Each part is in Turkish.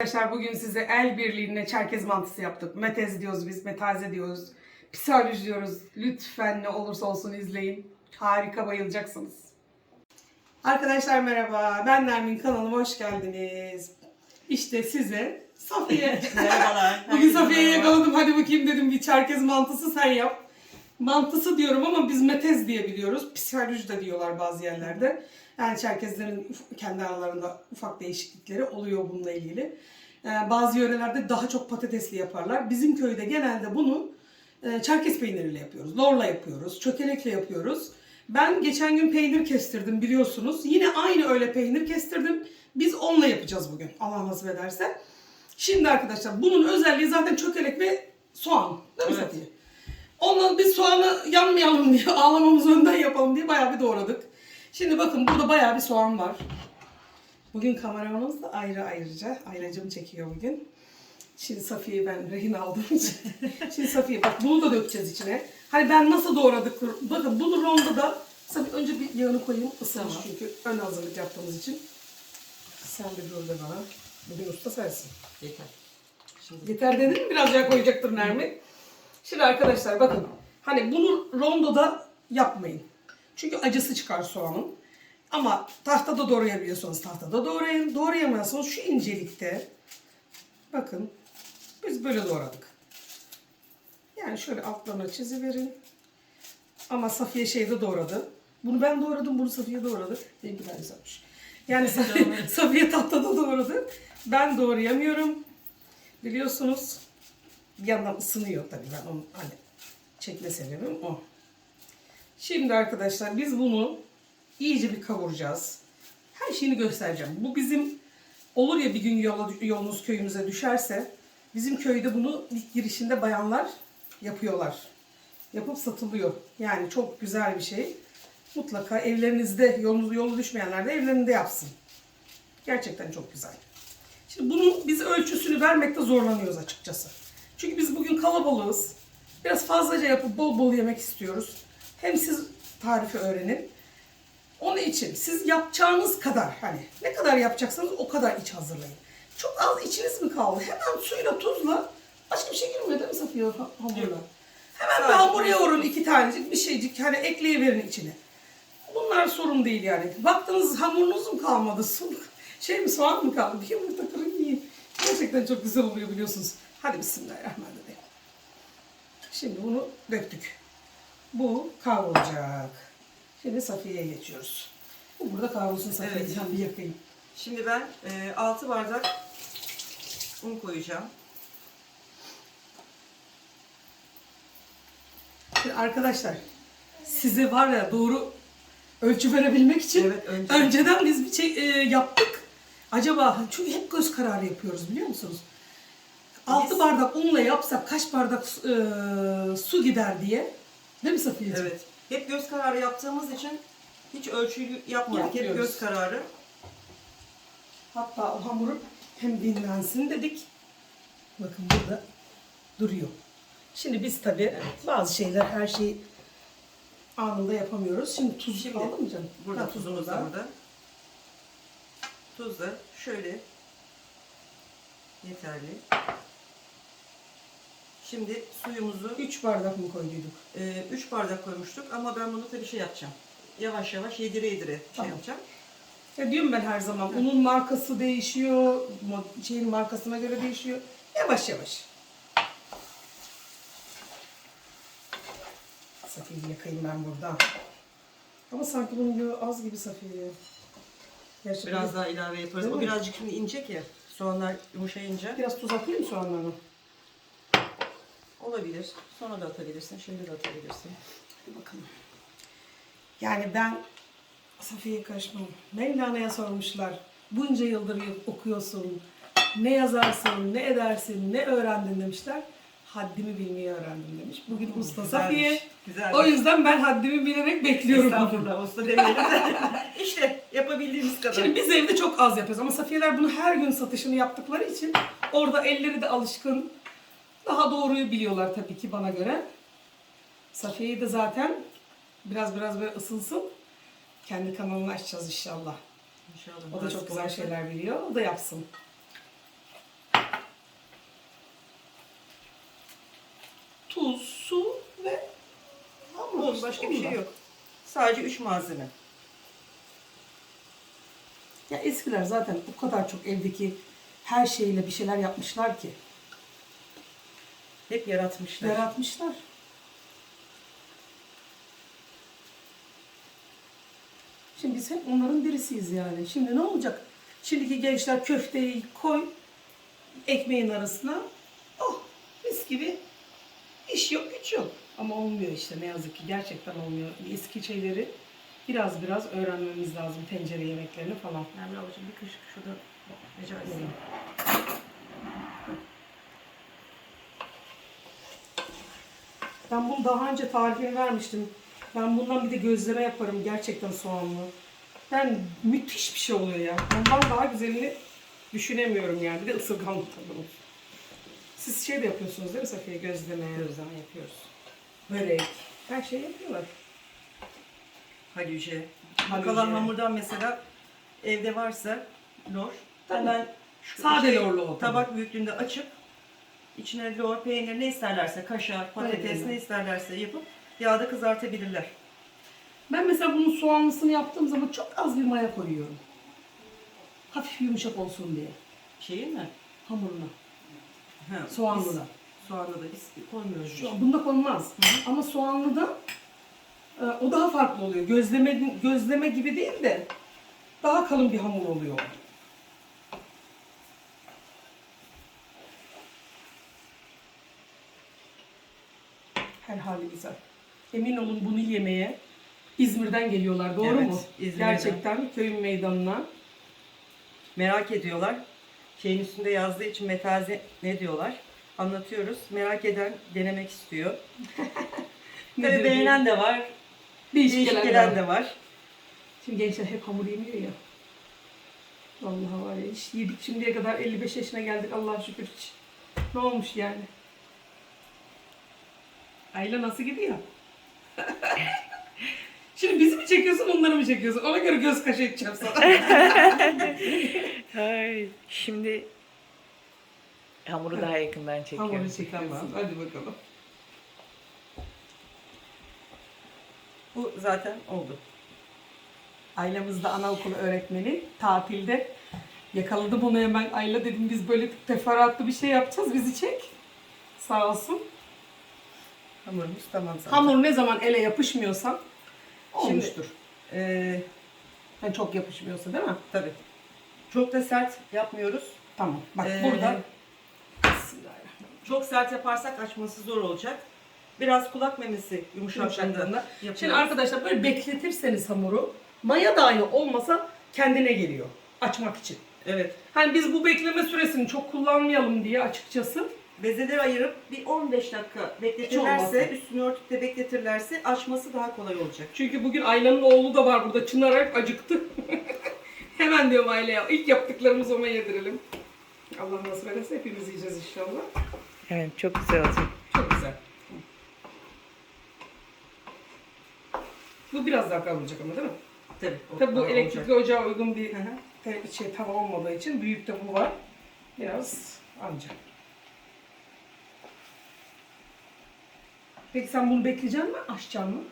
Arkadaşlar bugün size el birliğine çerkez mantısı yaptık. Metez diyoruz biz, metaze diyoruz. Psikolojik diyoruz. Lütfen ne olursa olsun izleyin. Harika bayılacaksınız. Arkadaşlar merhaba. Ben Nermin kanalıma hoş geldiniz. İşte size Safiye. Merhabalar. Bugün Safiye'yi yakaladım. Hadi bakayım dedim bir çerkez mantısı sen yap. Mantısı diyorum ama biz metez diye biliyoruz. Psikoloji de diyorlar bazı yerlerde. Yani çerkezlerin kendi aralarında ufak değişiklikleri oluyor bununla ilgili. Ee, bazı yörelerde daha çok patatesli yaparlar. Bizim köyde genelde bunu e, çerkez peyniriyle yapıyoruz. Lorla yapıyoruz, çökelekle yapıyoruz. Ben geçen gün peynir kestirdim biliyorsunuz. Yine aynı öyle peynir kestirdim. Biz onunla yapacağız bugün Allah nasip ederse. Şimdi arkadaşlar bunun özelliği zaten çökelek ve soğan. Değil mi Evet. Safiye? Onunla biz soğanı yanmayalım diye, ağlamamızı önden yapalım diye bayağı bir doğradık. Şimdi bakın burada bayağı bir soğan var. Bugün kameramanımız da ayrı ayrıca. Ayracım çekiyor bugün. Şimdi Safiye'yi ben rehin için. Şimdi Safiye bak bunu da dökeceğiz içine. Hani ben nasıl doğradık? Bakın bunu ronda da Safiye önce bir yağını koyayım ısınmış Tamam. çünkü ön hazırlık yaptığımız için. Sen bir dur de bana. Bugün usta sensin. Yeter. Şimdi Yeter dedin mi biraz daha koyacaktır Nermin. Şimdi arkadaşlar bakın. Hani bunu rondoda yapmayın. Çünkü acısı çıkar soğanın. Ama tahtada doğrayabiliyorsanız tahtada doğrayın. Doğrayamıyorsanız şu incelikte bakın biz böyle doğradık. Yani şöyle altlarına çiziverin. Ama Safiye şeyde doğradı. Bunu ben doğradım, bunu Safiye doğradı. Benimki daha güzelmiş. Yani Safiye, Safiye tahtada doğradı. Ben doğrayamıyorum. Biliyorsunuz bir yandan ısınıyor tabii ben onu hani çekme sebebim o. Şimdi arkadaşlar biz bunu iyice bir kavuracağız. Her şeyini göstereceğim. Bu bizim olur ya bir gün yola, yolunuz köyümüze düşerse bizim köyde bunu ilk girişinde bayanlar yapıyorlar. Yapıp satılıyor. Yani çok güzel bir şey. Mutlaka evlerinizde yolunuz yolu düşmeyenler de evlerinde yapsın. Gerçekten çok güzel. Şimdi bunun biz ölçüsünü vermekte zorlanıyoruz açıkçası. Çünkü biz bugün kalabalığız. Biraz fazlaca yapıp bol bol yemek istiyoruz. Hem siz tarifi öğrenin. Onun için siz yapacağınız kadar hani ne kadar yapacaksanız o kadar iç hazırlayın. Çok az içiniz mi kaldı? Hemen suyla tuzla başka bir şey girmiyor değil mi Safiye ha- hamurla? Hemen bir hamur yoğurun iki tanecik bir şeycik hani ekleyiverin içine. Bunlar sorun değil yani. Baktınız hamurunuz mu kalmadı? Su, şey mi soğan mı kaldı? Bir yumurta kırın yiyin. Gerçekten çok güzel oluyor biliyorsunuz. Hadi bismillahirrahmanirrahim. Şimdi bunu döktük. Bu kavrulacak. Şimdi Safiye'ye geçiyoruz. Bu burada kavrulsun Safiye. Evet. Bir yakayım. Şimdi ben e, 6 bardak un koyacağım. Şimdi arkadaşlar size var ya doğru ölçü verebilmek için Evet, önce. önceden biz bir şey e, yaptık. Acaba çünkü hep göz kararı yapıyoruz biliyor musunuz? 6 Biz- bardak unla yapsak kaç bardak e, su gider diye. Değil mi Safiye'ciğim? Evet. Hep göz kararı yaptığımız için hiç ölçülü yapmadık. Hep Yapmıyoruz. göz kararı. Hatta o hamurun hem dinlensin dedik. Bakın burada duruyor. Şimdi biz tabii bazı şeyler her şeyi anında yapamıyoruz. Şimdi tuz Şimdi kaldı mı canım? Burada Ha, tuzumuz da burada. Tuz da şöyle yeterli. Şimdi suyumuzu Üç bardak mı koyduyduk? 3 bardak koymuştuk ama ben bunu tabii şey yapacağım. Yavaş yavaş yedire yedire şey Tamam. yapacağım. Ya diyorum ben her zaman unun markası değişiyor, şeyin markasına göre değişiyor. Yavaş yavaş. Safiye'yi yakayım ben burada. Ama sanki bunun az gibi Safiye. Biraz daha ilave yaparız. Değil o mi? birazcık şimdi inecek ya. Soğanlar yumuşayınca biraz tuz atayım mı soğanlarına? Olabilir. Sonra da atabilirsin. Şimdi de atabilirsin. Hadi bakalım. Yani ben Safiye'ye karışmam. Mevlana'ya sormuşlar. Bunca yıldır okuyorsun. Ne yazarsın, ne edersin, ne öğrendin demişler. Haddimi bilmeyi öğrendim demiş. Bugün usta Güzelmiş, Safiye. Güzel. O yüzden ben haddimi bilerek bekliyorum. Estağfurullah usta demeyelim. işte yapabildiğimiz kadar. Şimdi biz evde çok az yapıyoruz ama Safiyeler bunu her gün satışını yaptıkları için orada elleri de alışkın. Daha doğruyu biliyorlar tabii ki bana göre. Safiye'yi de zaten biraz biraz böyle ısınsın. Kendi kanalını açacağız inşallah. İnşallah. O da çok güzel şeyler biliyor. O da yapsın. Tuz, su ve hamur. Oğlum, başka bir şey yok. Sadece üç malzeme. Ya eskiler zaten o kadar çok evdeki her şeyle bir şeyler yapmışlar ki. Hep yaratmışlar. Yaratmışlar. Şimdi biz hep onların birisiyiz yani. Şimdi ne olacak? Şimdiki gençler köfteyi koy ekmeğin arasına. Oh mis gibi iş yok güç yok. Ama olmuyor işte ne yazık ki gerçekten olmuyor. Eski şeyleri biraz biraz öğrenmemiz lazım. Tencere yemeklerini falan. Emre ablacığım bir kaşık şurada rica etsem. Ben bunu daha önce tarifini vermiştim. Ben bundan bir de gözleme yaparım gerçekten soğanlı. Ben müthiş bir şey oluyor ya. Bundan daha güzelini düşünemiyorum yani. Bir de ısırganlı tabii. Siz şey de yapıyorsunuz değil mi Safiye? Gözleme. Gözleme yapıyoruz. Börek. Her şey yapıyorlar. Halüce. Kalan hamurdan mesela evde varsa lor. Tabii. Hemen şu Sade şey, lorlu o. Tabak büyüklüğünde açıp içine lor, peynir ne isterlerse, kaşar, patates Aynen. ne isterlerse yapıp yağda kızartabilirler. Ben mesela bunun soğanlısını yaptığım zaman çok az bir maya koyuyorum. Hafif yumuşak olsun diye. Şeyin mi? Hamuruna. Ha, Soğanlıda. Biz, soğanlı da biz koymuyoruz. Şu an bunda konmaz. Ama soğanlıda e, o daha farklı oluyor. Gözleme gözleme gibi değil de daha kalın bir hamur oluyor. Her hali güzel. Emin olun bunu yemeye İzmir'den geliyorlar. Doğru Evet, mu? İzmir'den. Gerçekten köyün meydanına. Merak ediyorlar. Şeyin üstünde yazdığı için metaze ne diyorlar? Anlatıyoruz. Merak eden denemek istiyor. Tabii beğenen de var. Değişik gelen de var. Şimdi gençler hep hamur yemiyor ya. Vallahi var ya hiç yedik şimdiye kadar 55 yaşına geldik Allah'a şükür hiç. Ne olmuş yani? Ayla nasıl gidiyor? Şimdi bizi mi çekiyorsun onları mı çekiyorsun? Ona göre göz kaşı edeceğim sana. Hayır. Şimdi hamuru daha yakından çekiyorum. Hamuru çekiyorsun. Hadi bakalım. Bu zaten oldu. Ailemizde anaokulu öğretmeni tatilde yakaladı bunu hemen. Ayla dedim biz böyle teferruatlı bir şey yapacağız bizi çek. Sağ olsun. Hamurumuz tamam zaten. Hamur ne zaman ele yapışmıyorsa Şimdi- olmuştur. Ee, Yani çok yapışmıyorsa değil mi? tabii. Çok da sert yapmıyoruz. Tamam. Bak Ee, burada. Çok sert yaparsak açması zor olacak. Biraz kulak memesi yumuşaklığında. Şimdi arkadaşlar böyle bekletirseniz hamuru maya dahi olmasa kendine geliyor açmak için. Evet. Hani biz bu bekleme süresini çok kullanmayalım diye açıkçası Bezeleri ayırıp bir 15 dakika olmazsa. bekletirlerse, üstünü örtüp de bekletirlerse açması daha kolay olacak. Çünkü bugün Ayla'nın oğlu da var burada. Çınar hep acıktı. Hemen diyorum Ayla'ya ilk yaptıklarımızı ona yedirelim. Allah nasip ederse hepimiz yiyeceğiz inşallah. Evet çok güzel olacak. Çok güzel. Bu biraz daha kavrulacak ama değil mi? Tabii. o Tabii bu elektrikli olacak. ocağa uygun bir Hı hı. te- şey tava olmadığı için büyük de bu var. Biraz anca. Peki sen bunu bekleyecek misin, açacaksın mı?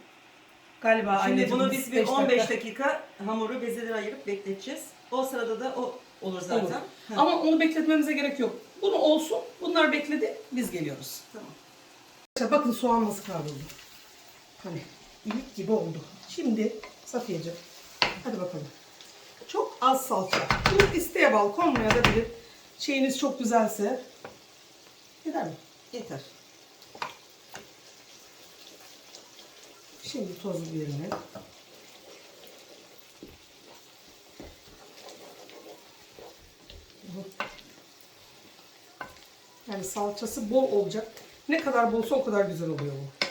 Galiba Şimdi anneciğim bunu biz bir beş 15 dakika hamuru bezeleri ayırıp bekleteceğiz. O sırada da o olur zaten. Olur. Ama onu bekletmemize gerek yok. Bunu olsun. Bunlar bekledi. Biz geliyoruz. Tamam. Bakın soğan nasıl kavruldu. Hani ilik gibi oldu. Şimdi Safiyeciğim hadi bakalım. Çok az salça. Bu isteğe bağlı konmaya da bilir. Şeyiniz çok güzelse yeter mi? Yeter. Şimdi toz biberini. Yani salçası bol olacak. Ne kadar bolsa o kadar güzel oluyor bu.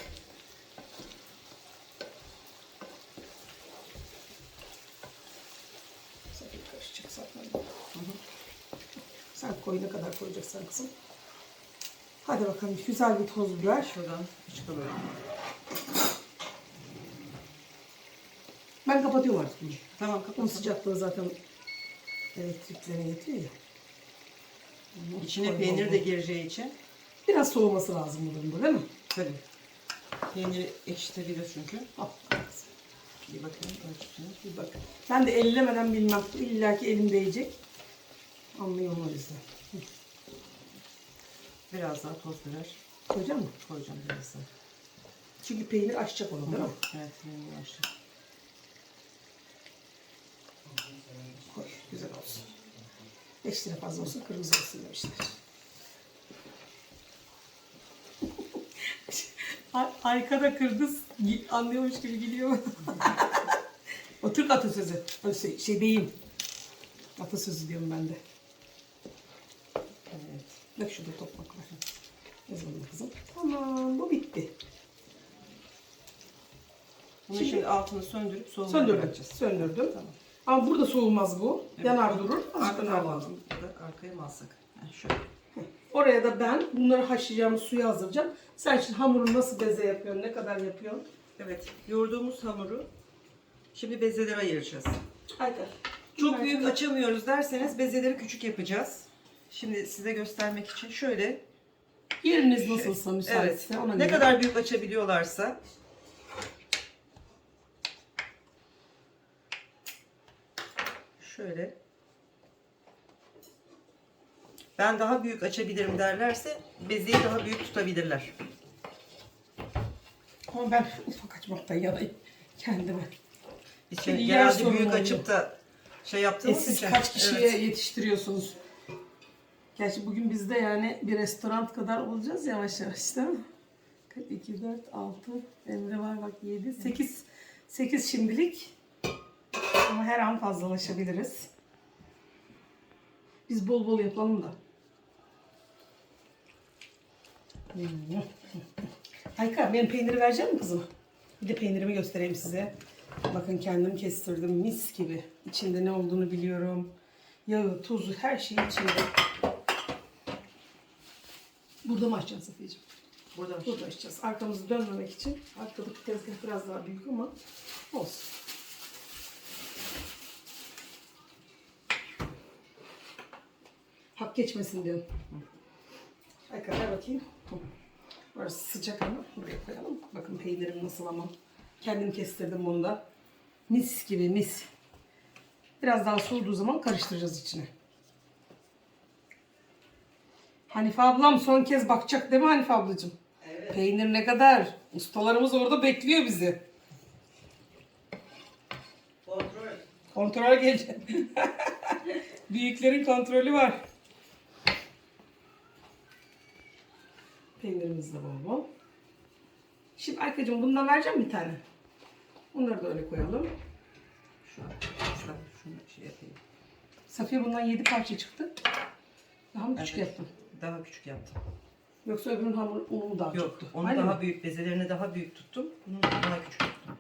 Sen koy ne kadar koyacaksan kızım. Hadi bakalım güzel bir toz biber. Şuradan çıkalım. Ben kapatıyorum artık. Tamam Onun kapat. sıcaklığı zaten elektriklerine yetiyor ya. İçine Koy, peynir de gireceği için. Biraz soğuması lazım bu durumda değil mi? Tabii. Peyniri ekşitebilir çünkü. Al. Bir bakayım ölçüsüne. Bir bak. Ben de ellemeden bilmem. İlla ki elim değecek. Anlıyorum o yüzden. Biraz daha toz biber Koyacak mı? koyacağım biraz daha. Çünkü peynir açacak onu değil mi? Evet, peyniri açtım. Koy. Güzel olsun. 5 lira fazla olsun kırmızı olsun demişler. Arkada kırgız anlıyormuş gibi geliyor. o Türk atasözü. Şey, şey değil. Atasözü diyorum ben de. Evet. Bak şurada toprak var. Yazalım kızım. Tamam bu bitti. Bunu Şimdi- şimdi, altını söndürüp soğumaya Söndürdüm. Söndürdüm. Tamam. Ama burada soğumaz bu. Evet. Yanar durur. Azıcık Arkadan alalım. Ya da arkaya mı alsak? Ha, şöyle. Oraya da ben bunları haşlayacağımız suyu hazırlayacağım. Sen şimdi hamuru nasıl beze yapıyorsun, ne kadar yapıyorsun? Evet. Yoğurduğumuz hamuru şimdi bezelere ayıracağız. Haydi. Çok büyük açamıyoruz derseniz bezeleri küçük yapacağız. Şimdi size göstermek için şöyle Yeriniz nasılsa Evet. müsaitse ona Ne göre. kadar büyük açabiliyorlarsa şöyle ben daha büyük açabilirim derlerse bezeyi daha büyük tutabilirler. Ama ben ufak açmaktan yanayım kendime. Biz şimdi yer genelde sorunu büyük oluyor. açıp da şey E yaptığımız siz için. kaç kişiye Evet. yetiştiriyorsunuz? Gerçi bugün bizde yani bir restoran kadar olacağız yavaş yavaş değil mi? 2, 4, 6, Emre var bak 7, 8. 8 şimdilik. Ama her an fazlalaşabiliriz. Biz bol bol yapalım da. Hmm. Ayka benim peyniri verecek misin kızım? Bir de peynirimi göstereyim size. Bakın kendim kestirdim mis gibi. İçinde ne olduğunu biliyorum. Yağı, tuzu her şey içinde. Burada mı açacaksın Safiyeciğim? Burada Burada açacağız. Arkamızı dönmemek için. Arkadaki tezgah biraz daha büyük ama olsun. Hak geçmesin diyorum. Ver bakayım. Burası sıcak ama buraya koyalım. Bakın peynirim nasıl ama. Kendim kestirdim bunu da. Mis gibi mis. Biraz daha soğuduğu zaman karıştıracağız içine. Hanife ablam son kez bakacak değil mi Hanife ablacığım? Peynir ne kadar? Ustalarımız orada bekliyor bizi. Kontrol. Kontrol gelecek. Büyüklerin kontrolü var. Peynirimiz de bol bol. Şimdi Arkacığım bundan vereceğim bir tane. Bunları da öyle koyalım. Şu an şunu şey yapayım. Safiye bundan 7 parça çıktı. Daha mı küçük Evet. yaptın? Daha küçük yaptım. Yoksa öbürünün hamur unu daha Yok, çoktu? onu Aynı daha mı? büyük, bezelerini daha büyük tuttum. Bunu daha küçük tuttum.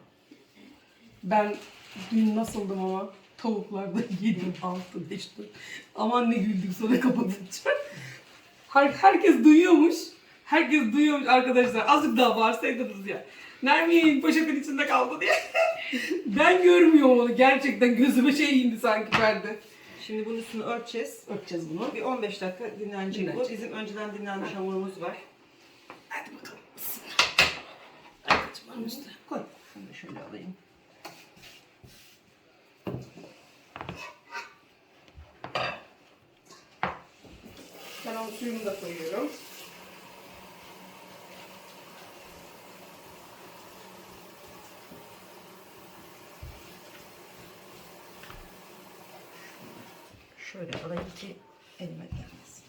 Ben dün nasıldım ama tavuklarda yedim altı beşti. Aman ne güldük sonra kapatacağım. Her, herkes duyuyormuş. Herkes duyuyormuş arkadaşlar. Azıcık daha bağırsaydınız ya. Nermin poşetin içinde kaldı diye. ben görmüyorum onu. Gerçekten gözüme şey indi sanki perde. Şimdi bunun üstünü örteceğiz. Örteceğiz bunu. Bir 15 dakika dinlenecek bu. Dinlenecek. Bizim önceden dinlenmiş hamurumuz var. Hadi bakalım. Arkadaşım onun üstüne koy. Şunu da şöyle alayım. Ben onun suyunu da koyuyorum. Şöyle alayım ki elime gelmesin.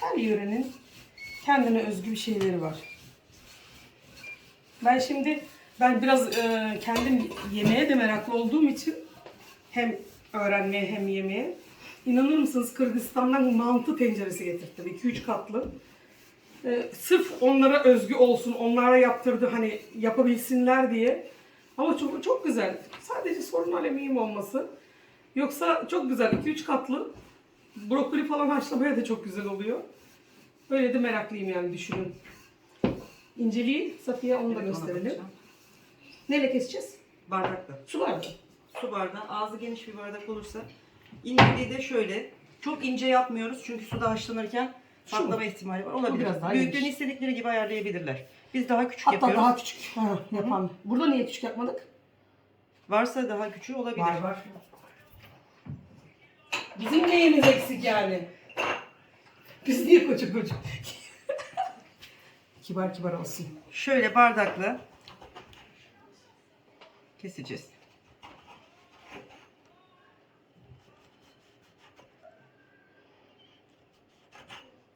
Her yörenin kendine özgü bir şeyleri var. Ben şimdi ben biraz e, kendim yemeğe de meraklı olduğum için hem öğrenmeye hem yemeye inanır mısınız Kırgızistan'dan mantı tenceresi getirttim 2-3 katlı. E, sırf onlara özgü olsun, onlara yaptırdı hani yapabilsinler diye. Ama çok çok güzel. Sadece sorun alemiyim olması. Yoksa çok güzel 2-3 katlı. Brokoli falan haşlamaya da çok güzel oluyor. Böyle de meraklıyım yani düşünün. İnceliği Safiye onu da Evet, ona gösterelim. bakacağım. Neyle keseceğiz? Bardakla. Su bardağı. Su bardağı ağzı geniş bir bardak olursa. İnceliği de şöyle. Çok ince yapmıyoruz çünkü suda haşlanırken Şu patlama ihtimali var. Olabilir. biraz daha Büyüklüğünü geniş. istedikleri gibi ayarlayabilirler. Biz daha küçük Hatta yapıyoruz. daha küçük ha, yapan. Burada niye küçük yapmadık? Varsa daha küçüğü olabilir. Var var. Bizim neyimiz eksik yani? Biz niye koca koca? kibar kibar olsun. Şöyle bardakla keseceğiz.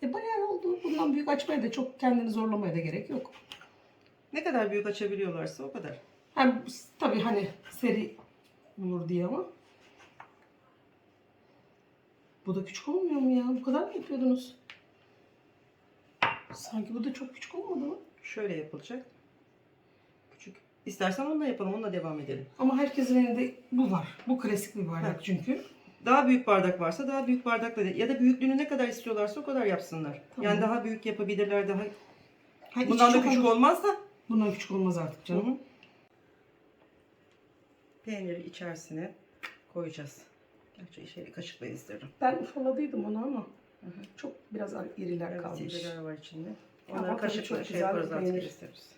E bayağı oldu. Bundan büyük açmaya da çok kendini zorlamaya da gerek yok. Ne kadar büyük açabiliyorlarsa o kadar. Hem tabii hani seri olur diye ama. Bu da küçük olmuyor mu ya? Bu kadar mı yapıyordunuz? Sanki bu da çok küçük olmadı mı? Şöyle yapılacak. Küçük. İstersen onunla yapalım, onunla devam edelim. Ama herkesin elinde bu var. Bu klasik bir bardak Evet. çünkü. Daha büyük bardak varsa daha büyük bardakla ya da büyüklüğünü ne kadar istiyorlarsa o kadar yapsınlar. Tamam. Yani daha büyük yapabilirler, daha Ha, bundan da küçük olur. olmaz da. Bundan küçük olmaz artık canım. Hı hı. Peyniri içerisine koyacağız. Gerçi şeyi kaşıkla isterim. Ben ufaladıydım onu ama çok biraz iriler Evet, kalmış. zeytinyağı var içinde. Onları kaşıkla şey yaparız artık isteriz.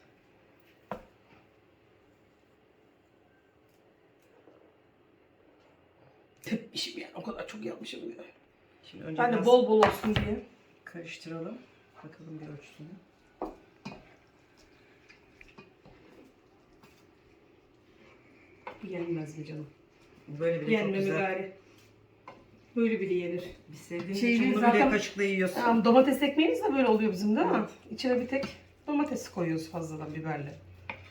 Tepmişim yani o kadar çok yapmışım ya. Şimdi önce Ben de biraz bol bol olsun diye. karıştıralım. Bakalım bir ölçüsüne. Bu yenmez mi canım? Böyle bile çok Yenme mi güzel. gari? Böyle bile yenir. Biz sevdiğimiz Şeyi için bunu zaten- bile kaşıkla yiyorsun. Yani domates ekmeğimiz de böyle oluyor bizim değil mi? İçine bir tek domates koyuyoruz fazladan biberle.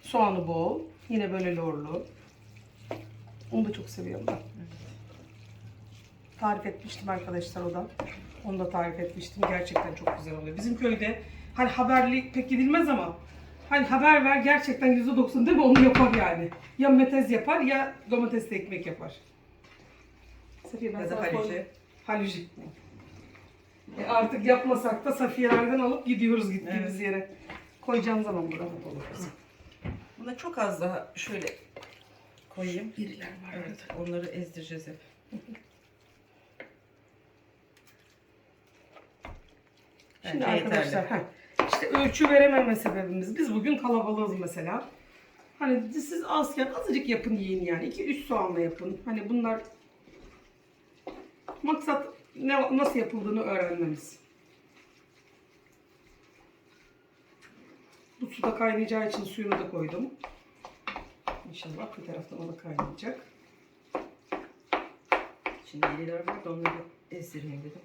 Soğanı bol. Yine böyle lorlu. Onu da çok seviyorum ben. Tarif etmiştim arkadaşlar o da. Onu da tarif etmiştim. Gerçekten çok güzel oluyor. Bizim köyde hani haberli pek gidilmez ama hani haber ver gerçekten %90 değil mi onu yapar yani. Ya metez yapar ya domatesli ekmek yapar. Safiye ben Ya da halice. Halici. E artık yapmasak da Safiye'lerden alıp gidiyoruz gittiğimiz yere. Koyacağım zaman burada olur kızım. Buna çok az daha şöyle koyayım. İriler var Evet, onları ezdireceğiz hep. Şimdi Bence arkadaşlar yeterli. heh, işte ölçü verememe sebebimiz. Biz bugün kalabalığız mesela. Hani siz azken azıcık yapın yiyin yani. 2-3 soğanla yapın. Hani bunlar maksat ne, nasıl yapıldığını öğrenmemiz. Bu suda kaynayacağı için suyunu da koydum. İnşallah bir taraftan o da kaynayacak. Şimdi iriler var da onları ezdireyim dedim.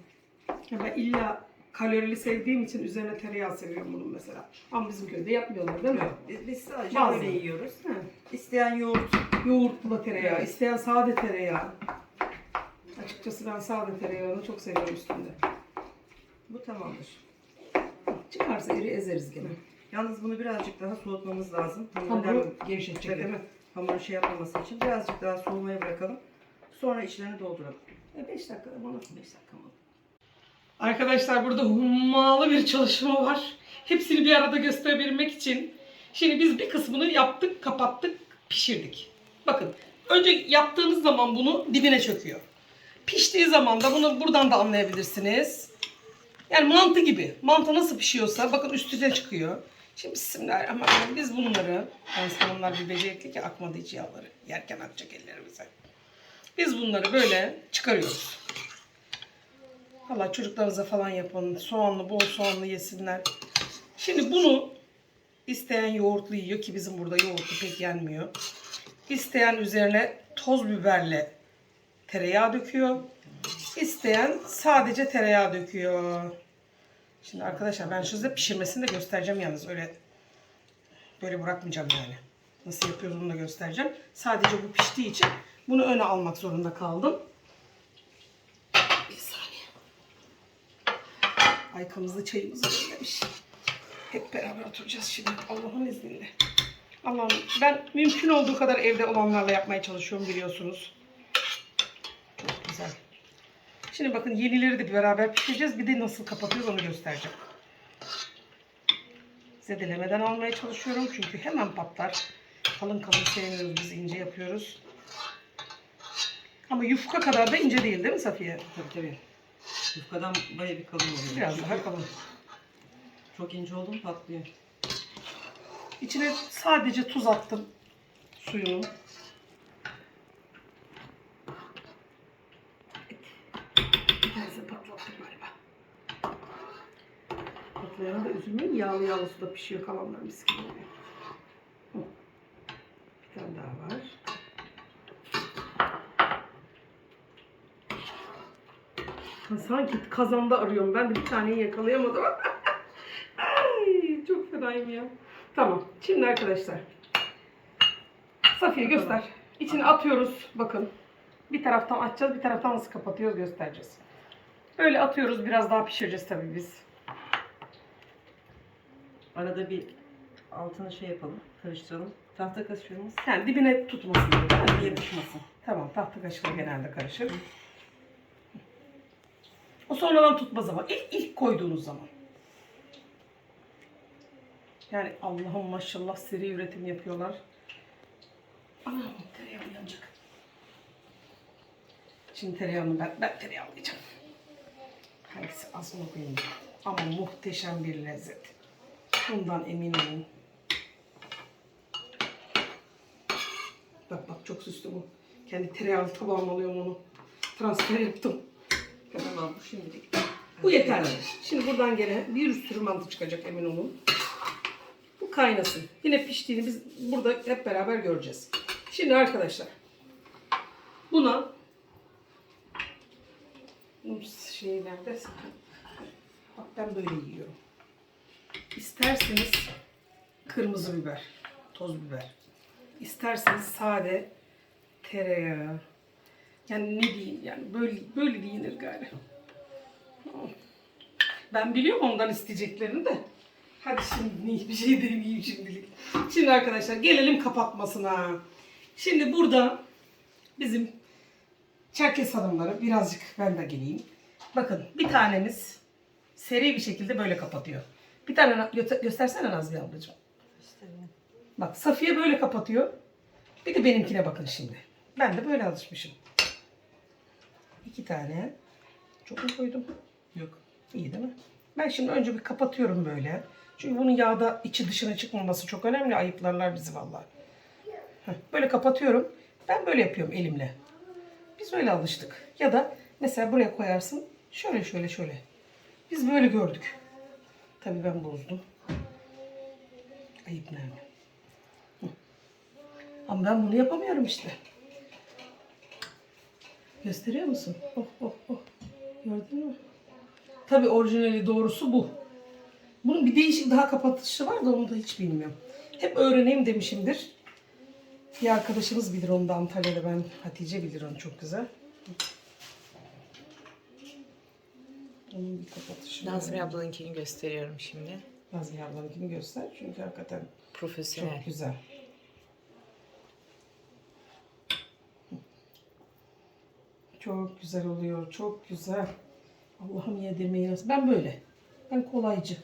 Ya ben illa kalorili sevdiğim için üzerine tereyağı seviyorum bunun mesela. Ama bizim köyde yapmıyorlar değil mi? Biz, biz sadece Bazı. böyle yiyoruz. He. İsteyen yoğurt. Yoğurtlu tereyağı, Evet. isteyen sade tereyağı. Açıkçası ben sade tereyağını çok seviyorum üstünde. Bu tamamdır. Çıkarsa iri ezeriz gene. Yalnız bunu birazcık daha soğutmamız lazım. Hamuru gevşetecek değil mi? hamuru şey yapmaması için birazcık daha soğumaya bırakalım. Sonra içlerini dolduralım. E 5 dakikada bana. 5 dakika mı? Arkadaşlar burada hummalı bir çalışma var. Hepsini bir arada gösterebilmek için. Şimdi biz bir kısmını yaptık, kapattık, pişirdik. Bakın önce yaptığınız zaman bunu dibine çöküyor. Piştiği zaman da bunu buradan da anlayabilirsiniz. Yani mantı gibi. Mantı nasıl pişiyorsa bakın üstüne çıkıyor. Şimdi bismillahirrahmanirrahim biz bunları, yani bir becerikli ki akmadı hiç yağları. Yerken akacak ellerimize. Biz bunları böyle çıkarıyoruz. Valla çocuklarınıza falan yapın. Soğanlı, bol soğanlı yesinler. Şimdi bunu isteyen yoğurtlu yiyor ki bizim burada yoğurtlu pek yenmiyor. İsteyen üzerine toz biberle tereyağı döküyor. İsteyen sadece tereyağı döküyor. Şimdi arkadaşlar ben size pişirmesini de göstereceğim yalnız öyle böyle bırakmayacağım yani. Nasıl yapıyoruz onu da göstereceğim. Sadece bu piştiği için bunu öne almak zorunda kaldım. Bir saniye. Aykamızda çayımızı demlemiş. Hep beraber oturacağız şimdi Allah'ın izniyle. Allah'ım ben mümkün olduğu kadar evde olanlarla yapmaya çalışıyorum biliyorsunuz. Çok güzel. Şimdi bakın yenileri de beraber pişireceğiz. Bir de nasıl kapatıyoruz onu göstereceğim. zedelemeden almaya çalışıyorum. Çünkü hemen patlar. Kalın kalın sevmiyoruz biz ince yapıyoruz. Ama yufka kadar da ince değil değil mi Safiye? Tabii tabii. Yufkadan baya bir kalın oluyor. Biraz Çünkü daha kalın. Çok ince oldu mu patlıyor. İçine sadece tuz attım. Galiba. Patlayana da üzülmeyin. Yağlı yağlı suda pişiyor kalanlar mis gibi oluyor. Hı. Bir tane daha var. Ha, Sanki kazanda arıyorum. Ben de bir taneyi yakalayamadım. Ay, çok fenayım ya. Tamam. Şimdi arkadaşlar. Safiye göster. İçine atıyoruz. Bakın. Bir taraftan açacağız. Bir taraftan nasıl kapatıyoruz göstereceğiz. Böyle atıyoruz. Biraz daha pişireceğiz tabii biz. Arada bir altını şey yapalım, karıştıralım. Tahta kaşığımız Yani dibine tutmasın mi? yapışmasın. Tamam. Tahta kaşıkla genelde karışır. O sonradan tutmaz ama. ilk, ilk koyduğunuz zaman. Yani Allah'ım maşallah seri üretim yapıyorlar. Anam tereyağı yanacak. Şimdi tereyağını ben, ben tereyağı alacağım. Hangisi az mı koyayım? Ama muhteşem bir lezzet. Bundan emin olun. Bak bak çok süslü bu. Kendi tereyağlı tabağıma alıyorum onu. Transfer yaptım. Tamam bu şimdilik. Bu yeterli. Şimdi buradan gene bir sürü mantı çıkacak emin olun. Bu kaynasın. Yine piştiğini biz burada hep beraber göreceğiz. Şimdi arkadaşlar buna bu şey nerede? Bak ben böyle yiyorum. İsterseniz kırmızı biber, toz biber. İsterseniz sade tereyağı. Yani ne diyeyim yani böyle böyle giyinir galiba. Ben biliyorum ondan isteyeceklerini de. Hadi şimdi bir şey demeyeyim şimdilik. Şimdi arkadaşlar gelelim kapatmasına. Şimdi burada bizim Çerkes hanımları birazcık ben de geleyim. Bakın bir tanemiz seri bir şekilde böyle kapatıyor. Bir tane göstersene Nazlı ablacığım. Bak Safiye böyle kapatıyor. Bir de benimkine bakın şimdi. Ben de böyle alışmışım. İki tane. Çok mu koydum? Yok. İyi değil mi? Ben şimdi önce bir kapatıyorum böyle. Çünkü bunun yağda içi dışına çıkmaması çok önemli. Ayıplarlar bizi vallahi. Heh, Böyle kapatıyorum. Ben böyle yapıyorum elimle. Biz öyle alıştık. Ya da mesela buraya koyarsın. Şöyle şöyle şöyle. Biz böyle gördük. Tabii ben bozdum. Ayıp nerede? Ama ben bunu yapamıyorum işte. Gösteriyor musun? Oh oh oh. Gördün mü? Tabii orijinali doğrusu bu. Bunun bir değişik daha kapatışı var da onu da hiç bilmiyorum. Hep öğreneyim demişimdir. Bir arkadaşımız bilir onu da Antalya'da ben Hatice bilir onu çok güzel. Onun bir kapatışı. var. Nazmi ablanınkini gösteriyorum şimdi. Nazmiye ablamınkini göster çünkü hakikaten Profesyonel. çok güzel. Çok güzel oluyor. Çok güzel. Allah'ım yedirmeyi nasıl. Ben böyle. Ben kolaycı.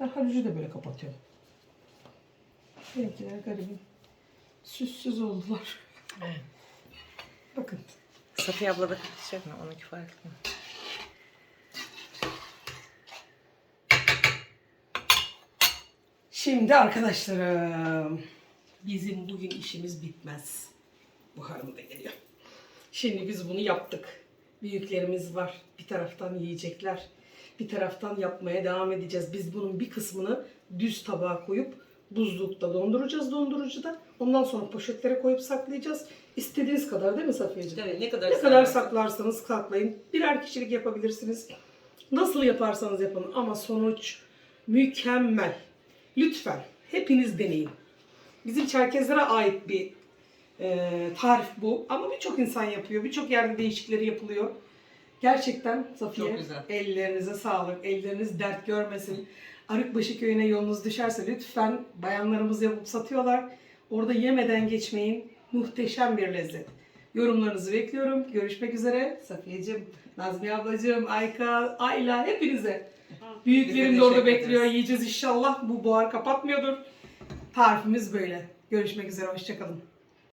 Ben halucu da böyle kapatıyorum. Benimkiler garibim. Süssüz oldular. Evet. Bakın. Safiye abla da kapatacak mı? Onunki farklı. Şimdi arkadaşlarım, bizim bugün işimiz bitmez. Buharım da geliyor. Şimdi biz bunu yaptık. Büyüklerimiz var. Bir taraftan yiyecekler. Bir taraftan yapmaya devam edeceğiz. Biz bunun bir kısmını düz tabağa koyup buzlukta donduracağız dondurucuda. Ondan sonra poşetlere koyup saklayacağız. İstediğiniz kadar değil mi Safiyeciğim? Evet ne kadar Ne kadar saklarsanız saklayın. Birer kişilik yapabilirsiniz. Nasıl yaparsanız yapın ama sonuç mükemmel. Lütfen hepiniz deneyin. Bizim Çerkezlere ait bir e, tarif bu ama birçok insan yapıyor. Birçok yerde değişikleri yapılıyor. Gerçekten Safiye Çok güzel. ellerinize sağlık. Elleriniz dert görmesin. Arıkbaşı köyüne yolunuz düşerse lütfen bayanlarımız yapıp satıyorlar. Orada yemeden geçmeyin. Muhteşem bir lezzet. Yorumlarınızı bekliyorum. Görüşmek üzere. Safiyeciğim, Nazmiye ablacığım, Ayka, Ayla hepinize Büyüklerim de orada bekliyor. ederiz. Yiyeceğiz inşallah. Bu buhar kapatmıyordur. Tarifimiz böyle. Görüşmek üzere. Hoşçakalın.